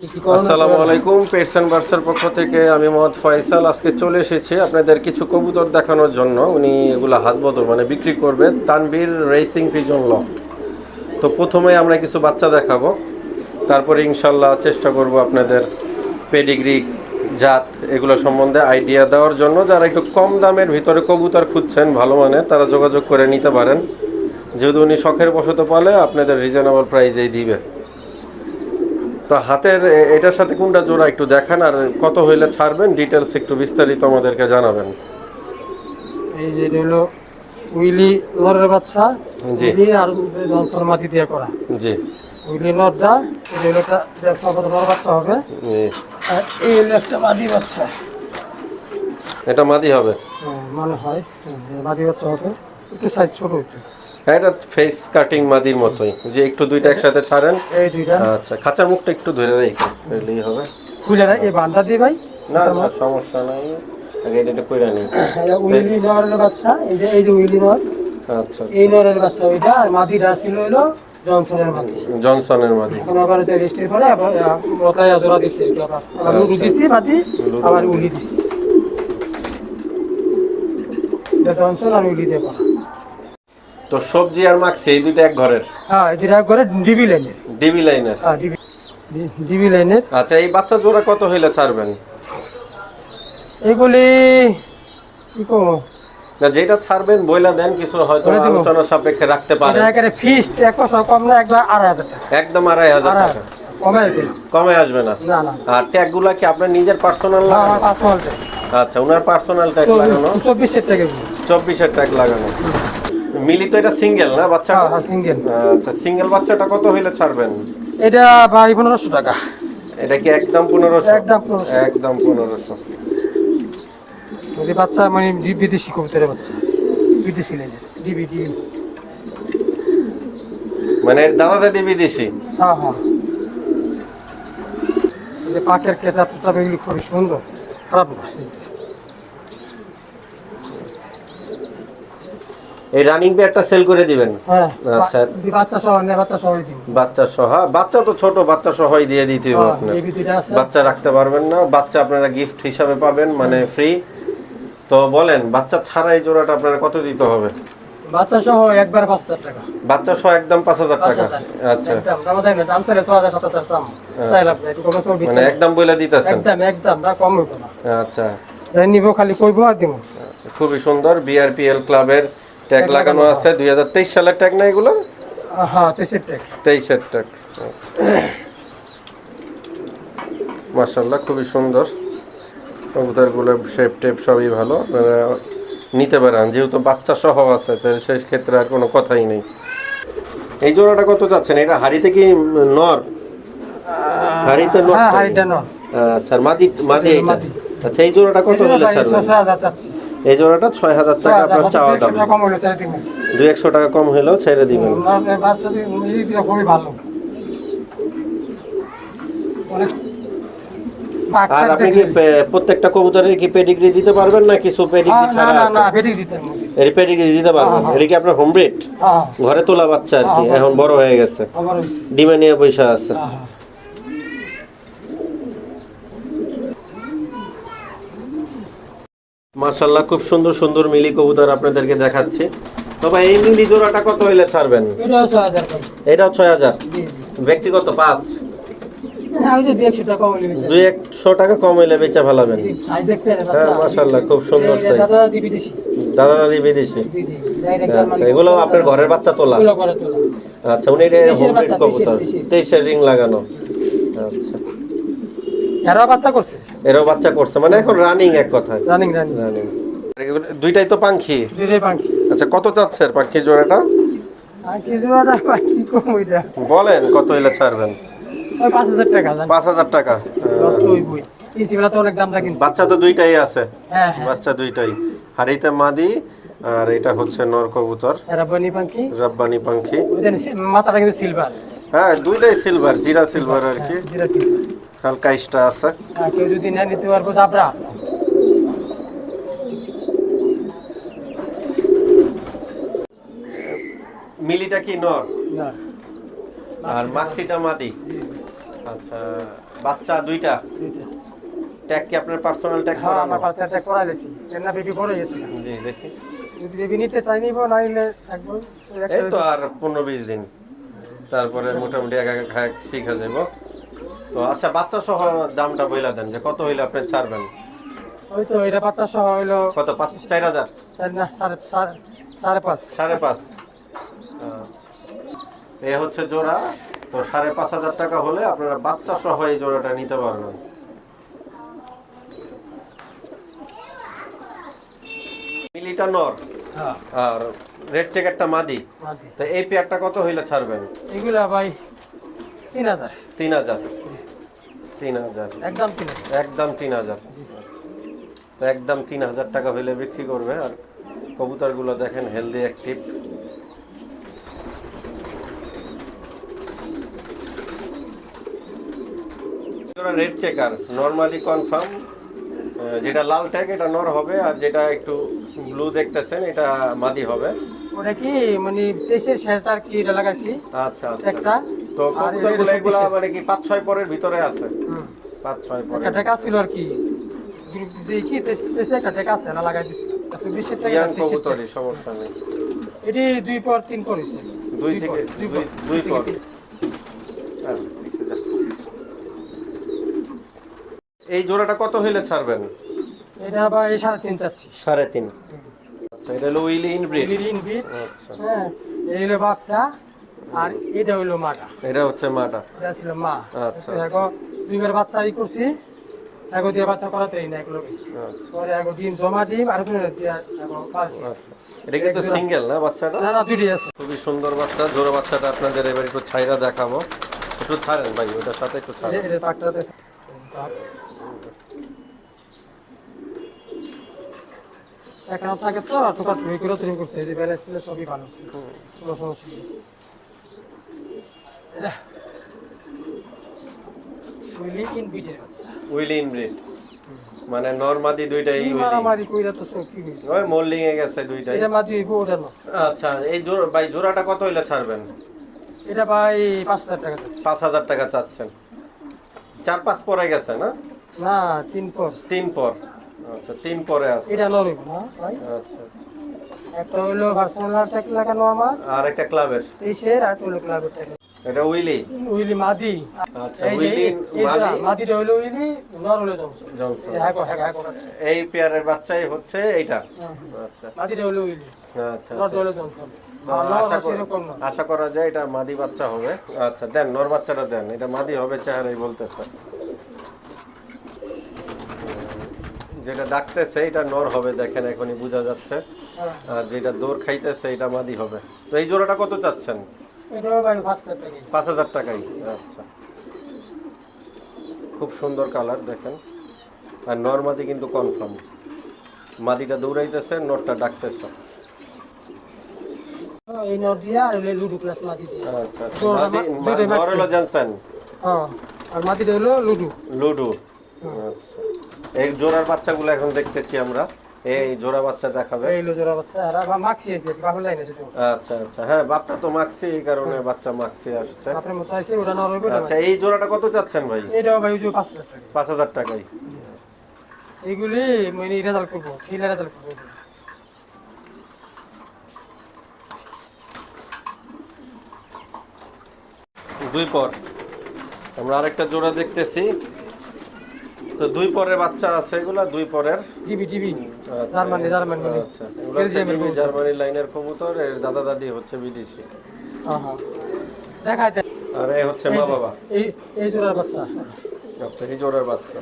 আসসালামু আলাইকুম পেটসন বার্সের পক্ষ থেকে আমি মোহাম্মদ ফয়সাল। আজকে চলে এসেছি আপনাদের কিছু কবুতর দেখানোর জন্য। উনি এগুলো হাত বদল মানে বিক্রি করবে, তানভীর রেসিং পিজন লফট তো প্রথমে আমরা কিছু বাচ্চা দেখাবো। তারপরে ইনশাল্লাহ চেষ্টা করব আপনাদের পেডিগ্রি জাত এগুলো সম্বন্ধে আইডিয়া দেওয়ার জন্য। যারা একটু কম দামের ভিতরে কবুতর খুঁজছেন, ভালো মানের, তারা যোগাযোগ করে নিতে পারেন। যেহেতু উনি শখের বশত পালে আপনাদের রিজনেবল প্রাইজেই দিবে। তো হাতের এটার সাথে কোনটা জোড়া একটু দেখান আর কত হইলে ছাড়বেন? ডিটেলস একটু বিস্তারিত আমাদেরকে জানাবেন। এই যে এটা হলো উইলি লরের বাচ্চা। জি। আর জনসন মাটি দিয়ে করা। জি। উইলি নরটা এটা হলো একটা দেড়শো কত নর বাচ্চা হবে। জি। আর এই হলো একটা মাদি বাচ্চা। এটা মাদি হবে? হ্যাঁ, মনে হয় হ্যাঁ, মাদি বাচ্চা হবে। একটু সাইজ ছোট একটু। এটা ফেস কাটিং মাদির মতোই। যে একটু দুইটা একসাথে ছাড়েন। এই দুইটা। আচ্ছা খাঁচার মুখটা একটু ধরে রেখে তাহলেই হবে। খুলে না এই বান্ধা দিয়ে ভাই? না না সমস্যা নাই। আগে এটা কইরা নিই। উইলি নরের বাচ্চা এই যে এই যে উইলি নর। আচ্ছা এই নরের বাচ্চা ওইটা আর মাদিটা ছিল হলো জনসনের মাদি। জনসনের মাদি। এখন আবার এটা রেজিস্ট্রি করে আবার মতায় জোড়া দিচ্ছে এটা আবার। উলি দিচ্ছি মাদি আবার দিচ্ছি এটা জনসন আর দিয়ে করা তো সবজি আর মাখছি এই দুইটা এক ঘরের? হ্যাঁ এটা করে ডিবি লাইনের। ডিবি লাইনের? হ্যাঁ ডিবি ডিবি লাইনের। আচ্ছা এই বাচ্চা জোড়া কত হইলে ছাড়বেন? এগুলি কি করব না যেটা ছাড়বেন বইলা দেন কিছু হয়তো আলোচনা সাপেক্ষে রাখতে পারেন। একেবারে ফিস্ট এক বছর কম না একবার আড়াই হাজার টাকা। একদম আড়াই হাজার টাকা। কমে আসবে না? আর ট্যাগগুলা কি আপনার নিজের পার্সোনাল আচ্ছা ওনার পার্সোনাল ট্যাগ লাগানো? চব্বিশের টাকা চব্বিশের ট্যাগ লাগানো। মিলি তো এটা সিঙ্গেল না বাচ্চা? হ্যাঁ হ্যাঁ সিঙ্গেল। আচ্ছা সিঙ্গেল বাচ্চাটা কত হইলে ছাড়বেন? এটা ভাই পনেরোশো টাকা। এটা কি একদম পনেরোশো? একদম পনেরোশো। একদম পনেরোশো। যদি বাচ্চা মানে বিদেশি কবুতরের বাচ্চা। বিদেশি লাইনের ডিবি ডিবি মানে দাদা দাদি বিদেশি? হ্যাঁ হ্যাঁ। পাকের কেচাপ এগুলি খুবই সুন্দর। খারাপ না। এই রানিং পেয়ারটা সেল করে দিবেন? হ্যাঁ। আচ্ছা। বাচ্চা সহ বাচ্চা সহই বাচ্চা সহ হ্যাঁ, বাচ্চা তো ছোট বাচ্চা সহই দিয়ে দিতে হবে হ্যাঁ, বাচ্চা রাখতে পারবেন না বাচ্চা আপনারা গিফট হিসাবে পাবেন মানে ফ্রি তো বলেন বাচ্চা ছাড়া এই জোড়াটা আপনারা কত দিতে হবে? বাচ্চা সহ একবার পাঁচ হাজার টাকা। বাচ্চা সহ একদম পাঁচ হাজার টাকা। আচ্ছা। একদম দাম দেয় দাম চাইলে ছ হাজার সাত হাজার চাম। একটু কমে চলবে মানে একদম দিতেছেন। একদম একদম না কম হইব না। আচ্ছা। নিব খালি কইব আর দিব আচ্ছা খুবই সুন্দর বিআরপিএল ক্লাবের ট্যাগ লাগানো আছে দুই হাজার তেইশ সালের ট্যাগ না এগুলো? হ্যাঁ তেসের টাকা তেইশের ট্যাগ মার্শাল্লাহ খুবই সুন্দর। কবুতরগুলোর শেপ টেপ সবই ভালো। আপনারা নিতে পারেন যেহেতু বাচ্চা সহ আছে তো সেই ক্ষেত্রে আর কোনো কথাই নেই। এই জোড়াটা কত চাচ্ছেন? এটা হাড়িতে কি নর? হাড়িতে নর হ্যাঁ তো? হাইটা আচ্ছা মাদি মাদি আচ্ছা এই জোড়াটা কত হলে ছাড়বেন? এই জোড়াটা ছয় হাজার টাকা আপনার চাওয়া দাম। দু একশো টাকা কম হলেও ছেড়ে দিবেন। আর আপনি কি প্রত্যেকটা কবুতরের কি পেডিগ্রি দিতে পারবেন না কিছু পেডিগ্রি ছাড়া না না আছে। এর পেডিগ্রি দিতে পারবেন। এটা কি আপনার হোম ব্রিড ঘরে তোলা বাচ্চা আর কি? এখন বড় হয়ে গেছে। ডিমে নিয়ে পয়সা আছে। হ্যাঁ। খুব সুন্দর সুন্দর মিলি কবুতর আপনাদেরকে দেখাচ্ছি। তবে এই মিলি জোড়াটা কত হইলে ছাড়বেন? এটাও ছয় হাজার। ব্যক্তিগত পাঁচ? হ্যাঁ, দুই একশো টাকা কম হইলে বেচা। ফেলাবেন হ্যাঁ? খুব সুন্দর এই সাইজ দাদা বিদেশি। দাদি আচ্ছা এগুলো আপনার ঘরের বাচ্চা তোলা। আচ্ছা উনি তেইশের কবুতর। রিং লাগানো। আচ্ছা। বাচ্চা করছে? এরাও বাচ্চা করছে। মানে এখন রানিং এক কথায়। রানিং রানিং রানিং দুইটাই তো পাখি দুইটাই পাখি আচ্ছা কত চাচ্ছে পাখি জোড়াটা? কি জোড়াটা কি কম ওইটা। বলেন কত হইলে ছাড়বেন? ওই পাঁচ হাজার টাকা জানি। পাঁচ হাজার টাকা। লস তো এই সিগুলা তো অনেক দাম বাচ্চা তো দুইটাই আছে। হ্যাঁ হ্যাঁ। বাচ্চা দুইটাই। হাড়িতে মাদি আর এটা হচ্ছে নর কবুতর। এরা বনি পাখি রব্বানি পাখি মাথাটা কিন্তু সিলভার হ্যাঁ দুইটাই সিলভার জিরা সিলভার আর কি। জিরা সিলভার হালকা আছে। কেউ যদি না নিতে পারব চাপড়া মিলিটা কি নর? আর মাক্সিটা মাদি? আচ্ছা বাচ্চা দুইটা? ট্যাগ কি আপনার পার্সোনাল ট্যাগ হ্যাঁ করানো? আমার করাই লেছি কেননা বেবি গেছে। জি দেখি। যদি বেবি নিতে চাই নিব না নিলে একবার এই তো আর পনেরো বিশ দিন। তারপরে মোটামুটি একা একা শিখা যাব তো আচ্ছা বাচ্চা সহ দামটা বইলা দেন যে কত হইলে আপনি ছাড়বেন? ওই তো এটা বাচ্চা সহ হইল কত পাঁচ চার হাজার? না সাড়ে সাড়ে- পাঁচ। সাড়ে পাঁচ। আচ্ছা। এ হচ্ছে জোড়া তো সাড়ে পাঁচ হাজার টাকা হলে আপনারা বাচ্চা সহ এই জোড়াটা নিতে পারবেন। মিলিটা নর। হ্যাঁ। আর রেড চেকারটা মাদি। মাদি। তো এই পেয়ারটা কত হইলে ছাড়বেন? এগুলা ভাই তিন হাজার। তিন হাজার। তিন হাজার। একদম তিন হাজার। একদম তিন হাজার। তো একদম তিন হাজার টাকা হইলে বিক্রি করবে। আর কবুতরগুলো দেখেন healthy active red checker normally confirm যেটা লাল ট্যাগ এটা নর হবে। আর যেটা একটু ব্লু দেখতেছেন এটা মাদি হবে। ওটা কি মানে দেশের শেষ তার কি এটা লাগাইছি? আচ্ছা আচ্ছা। একটা তো কবুতরগুলো এগুলা মানে কি পাঁচ ছয় পরের ভিতরে আছে? পাঁচ ছয় পরে একটা টাকা ছিল আর কি। দেখি দেশে একটা টাকা আছে না লাগাই দিছি। আচ্ছা বিশের টাকা কবুতরই সমস্যা নেই। এটি দুই পর তিন পর হয়েছে। দুই থেকে দুই পর। হ্যাঁ। এই জোড়াটা কত হইলে ছাড়বেন? এটা এই সাড়ে তিন চাচ্ছি। সাড়ে তিন। আচ্ছা এটা হলো উইলি ইনব্রিড। আচ্ছা। হ্যাঁ এই হলো বাপটা। আর এটা হইল মাটা। এটা হচ্ছে মাটা। এটা ছিল মা। আচ্ছা, দেখো দুইবার বাচ্চা ই করছি। এগো দিয়ে বাচ্চা করাতেই না আচ্ছা। পরে এগো ডিম জমা ডিম আর পালছি আচ্ছা। এটা কিন্তু সিঙ্গেল না বাচ্চাটা? না না দুইটাই আছে। খুবই সুন্দর বাচ্চা জোড়া বাচ্চাটা আপনাদের এবার একটু ছাইরা দেখাবো। একটু ছাড়েন ভাই ওটার সাথে একটু ছাড়েন। এটা পাকটাতে এখন থাকে তো টোকা টুকি করে তৈরি করছে এই যে ব্যালেন্স সবই ভালো কোনো সমস্যা নেই। উইলি ইনব্রিড মানে নর্মাদি দুইটাই মারামারি কইরা তো হইছে ওই মোল্ডিং এ গেছে দুইটাই। এটা মাদি হইব ওটা না। আচ্ছা এই জোড়া ভাই জোড়াটা কত হইলে ছাড়বেন? এটা ভাই পাঁচ হাজার টাকা যাচ্ছে পাঁচ হাজার টাকা চাচ্ছেন। চার পাঁচ পরে গেছে না? না তিন পর। তিন পর। আচ্ছা তিন পরে আছে। এটা নরইব না ভাই? আচ্ছা আচ্ছা। একটা হইল ভার্সোনাল লাগানো আমার আর একটা ক্লাবের তেইশের আর একটা ক্লাবের ট্যাগ এটা উইলি? উইলি মাদি। আচ্ছা উইলি মাদি। মাদিটা হইল উইলি নর হ্যাঁ হ্যাঁ হ্যাঁ এই পেয়ারের বাচ্চাই হচ্ছে এইটা? আচ্ছা। মাদিটা হইল উইলি। আচ্ছা নর আচ্ছা। আশা কর- না আশা করা যায় এটা মাদি বাচ্চা হবে। আচ্ছা দেন নর বাচ্চাটা দেন। এটা মাদি হবে চেহারাই বলতেছে। যেটা ডাকতেছে এটা নর হবে দেখেন এখনই বোঝা যাচ্ছে। হ্যাঁ, আর যেটা দৌড় খাইতেছে এটা মাদি হবে। তো এই জোড়াটা কত চাচ্ছেন? পাঁচ হাজার টাকাই। আচ্ছা। খুব সুন্দর কালার দেখেন। আর নর মাদি কিন্তু কনফার্ম মাদিটা দৌড়াইতেছে নরটা ডাকতেছে। এই দিয়া আর লুডু প্লাস মাদি দিয়া। আচ্ছা আচ্ছা। নর হলো। জানছেন হ্যাঁ আর মাদিটা হইল লুডু লুডু আচ্ছা। এই জোড়ার বাচ্চাগুলো এখন দেখতেছি আমরা। এই জোড়া বাচ্চা দেখাবে। এই জোড়া বাচ্চা আর মাক্সি আছে বাহুল লাইন আছে তো আচ্ছা আচ্ছা। হ্যাঁ বাপটা তো মাক্সি এই কারণে বাচ্চা মাক্সি আসছে। আপনার মতো আছে ওটা নর আচ্ছা এই জোড়াটা কত চাচ্ছেন ভাই? এটাও ভাই ওই যে পাঁচ হাজার টাকা। পাঁচ হাজার টাকাই। এইগুলি মানে রেজাল্ট করব খেলে রেজাল্ট করব। দুই পর। আমরা আরেকটা জোড়া দেখতেছি। তো দুই পরের বাচ্চা আছে এগুলা দুই পরের? TV TV. আচ্ছা, জার্মানি জার্মানি। মানে আচ্ছা। এগুলো। জার্মানি লাইনের কবুতর এর দাদা দাদি হচ্ছে বিদেশি। হ্যাঁ হ্যাঁ দেখাই দেখ আর এ হচ্ছে মা বাবা। এই এই জোড়ার বাচ্চা। আচ্ছা এই জোড়ার বাচ্চা।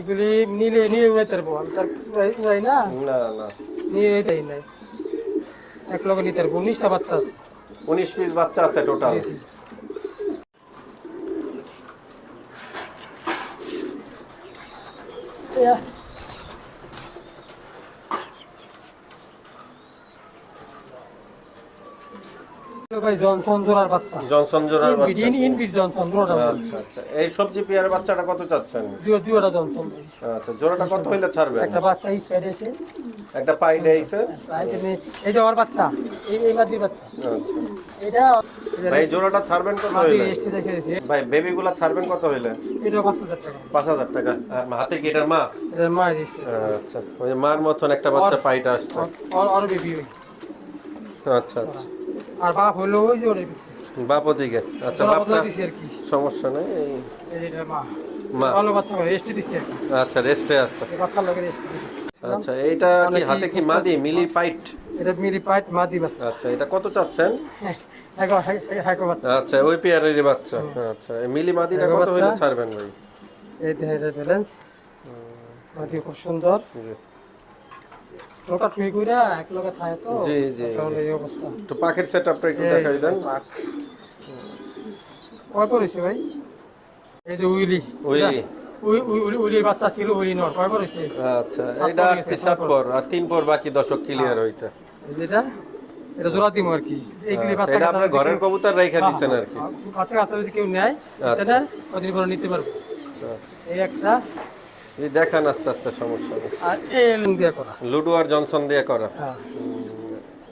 এগুলি নিলে নিয়ে উড়াইতে পারব আমি তার উড়াই না? না না। নিয়ে এটাই নাই। এক লগে নিতে পারব উনিশটা বাচ্চা আছে। উনিশ পিস বাচ্চা আছে টোটাল জনসন জোড়ার বাচ্চা। আচ্ছা আচ্ছা। এই সবজি পেয়ারের বাচ্চাটা কত চাচ্ছেন? দুই দুইটা আচ্ছা জোড়াটা কত হইলে ছাড়বেন? একটা বাচ্চা একটা পাই দিয়েছে এই যে আমার বাচ্চা এই এই মাদি বাচ্চা। আচ্ছা। এটা ভাই জোড়াটা ছাড়বেন কত হইলে? ভাই বেবিগুলা ছাড়বেন কত হইলে? এটা পাঁচ হাজার টাকা। পাঁচ হাজার টাকা। আর হাতে কি এটার মা? এটা মা আচ্ছা ওই মার মতন একটা বাচ্চা পাইটা আসছে। আর আর বেবি আচ্ছা আচ্ছা। আর বাপ হলো ওই যে ওরে বাপ ওদিকে। আচ্ছা ওরা কি। সমস্যা নেই এই এই যে এটা মা মা। ভালো বাচ্চা রেস্ট দিছে আচ্ছা রেস্টে আছে। এই লোকের রেস্ট দিছে। আচ্ছা কি হাতে কি মাদি মিলি পাইট? এটা মিলি পাইট মাদি বাচ্চা। আচ্ছা এটা কত চাচ্ছেন? হ্যাঁ হ্যাঁ আচ্ছা ওই বাচ্চা। আচ্ছা মিলি মাদিটা কত হইলে ছাড়বেন ভাই? এই দেখেন ব্যালেন্স মাদি খুব সুন্দর। জি। ওটা কইরা এক লগে থাকে তো। জি, জি, এই অবস্থা। একটু পাখির সেট আপটা একটু দেখাই দেন। কয় পড়েছে ভাই? এই যে উইলি উইলি। বাচ্চা ছিল নর কয় আচ্ছা এটা আর পর পর বাকি দশক ক্লিয়ার হইতে। এই এটা জোড়া দিব আর কি। এইগুলি বাচ্চা এটা আপনার ঘরের কবুতর দিচ্ছেন আর কি। হ্যাঁ, বাচ্চা কাচ্চা যদি কেউ নেয়। এটা কদিন পরে নিতে পারবে। এই একটা। এই দেখান আস্তে আস্তে সমস্যা আর এই দিয়ে করা। লুডু আর জনসন দিয়ে করা। হ্যাঁ।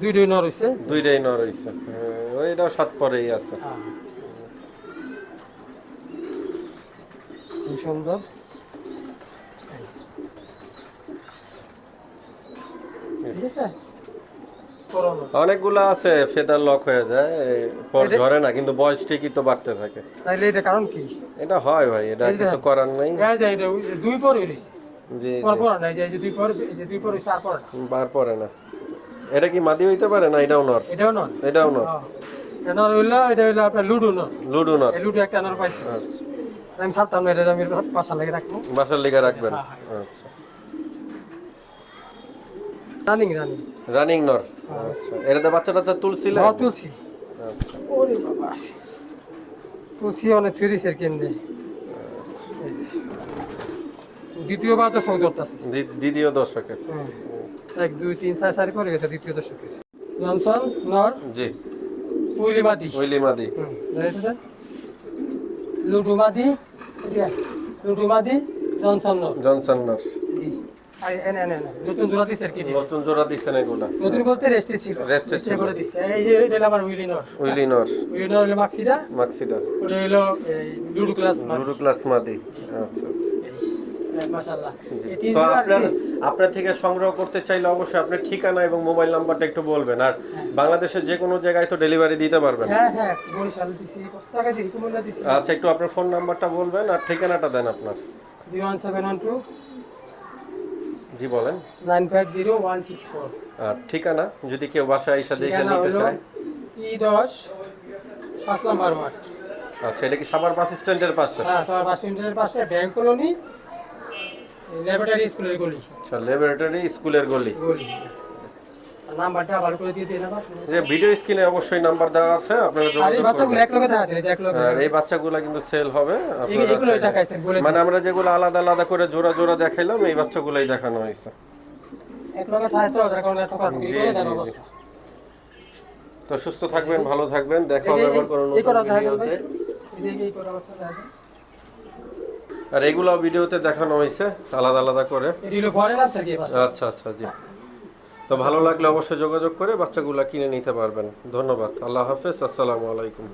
দুই দুই নর হইছে। দুইটাই নর হইছে। হ্যাঁ, ওইটাও সাত পরেই আছে হ্যাঁ কি সুন্দর। অনেকগুলা আছে ফেদার লক হয়ে যায় পর এটা- ঝরে না কিন্তু বয়স ঠিকই তো বাড়তে থাকে। তাইলে এটা কারণ কি? এটা হয় ভাই এটা কিছু করার নাই। দুই পর হইছে জি পর নাই যে দুই পর যে দুই পর হইছে আর পর না। বার পরে না। এটা কি মাদি হইতে পারে না এটাও নর? এটাও নয় এটাও নর। এটা নর হইল এটা হইল আপনার লুডো নর। লুডু নর। লুডো একটা নর পাইছে। আচ্ছা। আমি না এটা আমি পাশা লাগে রাখব। বাসার লিগে রাখবেন? হ্যাঁ, আচ্ছা। Running running. রানিং নর? আচ্ছা। এটাতে বাচ্চা টাচ্চা তুলছিলেন ধর তুলছি। আচ্ছা। ওরে বাবা। তুলছি অনেক এই যে। দ্বিতীয়বার আছে দ্বি- দ্বিতীয় দশকে এক দুই তিন চার চারি করে গেছে দ্বিতীয় দশকে জনসন নর জি। উইলি মাদি ওইলি মাদি হুম, right এটা? লুডু মাদি এটা, লুডু মাদি জনসন নর জনসন নর জি নতুন জোড়া দিছে আর কি নতুন জোড়া দিচ্ছেন এগুলা নতুন বলতে রেস্টে ছিল। এ ছিল। করে দিছে। এই যে এটা আমার উইলি নর উইলি নর উইলি নর হলো মাক্সিটা মাক্সিডা ওটা হলো লুডু ক্লাস লুডু ক্লাস মাদি আচ্ছা আচ্ছা। মাশাআল্লাহ। তো আপনার আপনার থেকে সংগ্রহ করতে চাইলে অবশ্যই আপনার ঠিকানা এবং মোবাইল নাম্বারটা একটু বলবেন। আর বাংলাদেশের যে কোনো জায়গায় তো ডেলিভারি দিতে পারবেন। হ্যাঁ হ্যাঁ বরিশাল দিছি টাকা দিছি কুমিল্লা দিছি। আচ্ছা একটু আপনার ফোন নাম্বারটা বলবেন আর ঠিকানাটা দেন আপনার। জি বলেন। আর ঠিকানা যদি কেউ বাসায় এসে দেখে নিতে চায়। ই দশ পাঁচ নম্বর ওয়ার্ড। আচ্ছা এটা কি সাভার বাস স্ট্যান্ডের পাশে? হ্যাঁ তোমার বাস স্ট্যান্ডের পাশে ব্যাংক কলোনি ল্যাবরেটরি স্কুলের গলি। আচ্ছা ল্যাবরেটরি স্কুলের গলি। নাম্বারটা করে দিয়ে যে ভিডিও স্ক্রিনে অবশ্যই নাম্বার দেওয়া আছে আপনারা এই যোগাযোগ বাচ্চাগুলো এক লগে দেখা এক লগে। আর এই বাচ্চাগুলো কিন্তু সেল হবে এগুলো মানে আমরা যেগুলো আলাদা আলাদা করে জোড়া জোড়া দেখাইলাম এই বাচ্চাগুলোই দেখানো হয়েছে। এক লগে থাকে তো যার কারণে এত কাট করে দেন জি, জি। অবস্থা। তো সুস্থ থাকবেন ভালো থাকবেন দেখা হবে আবার কোনো নতুন দেখা গেল ভাই? ভিডিওতে এই যে এই করা বাচ্চা দেখা গেল। আর এগুলো ভিডিওতে দেখানো হয়েছে আলাদা আলাদা করে। আচ্ছা আচ্ছা জি। তো ভালো লাগলে অবশ্যই যোগাযোগ করে বাচ্চাগুলো কিনে নিতে পারবেন। ধন্যবাদ আল্লাহ হাফেজ আসসালামু আলাইকুম।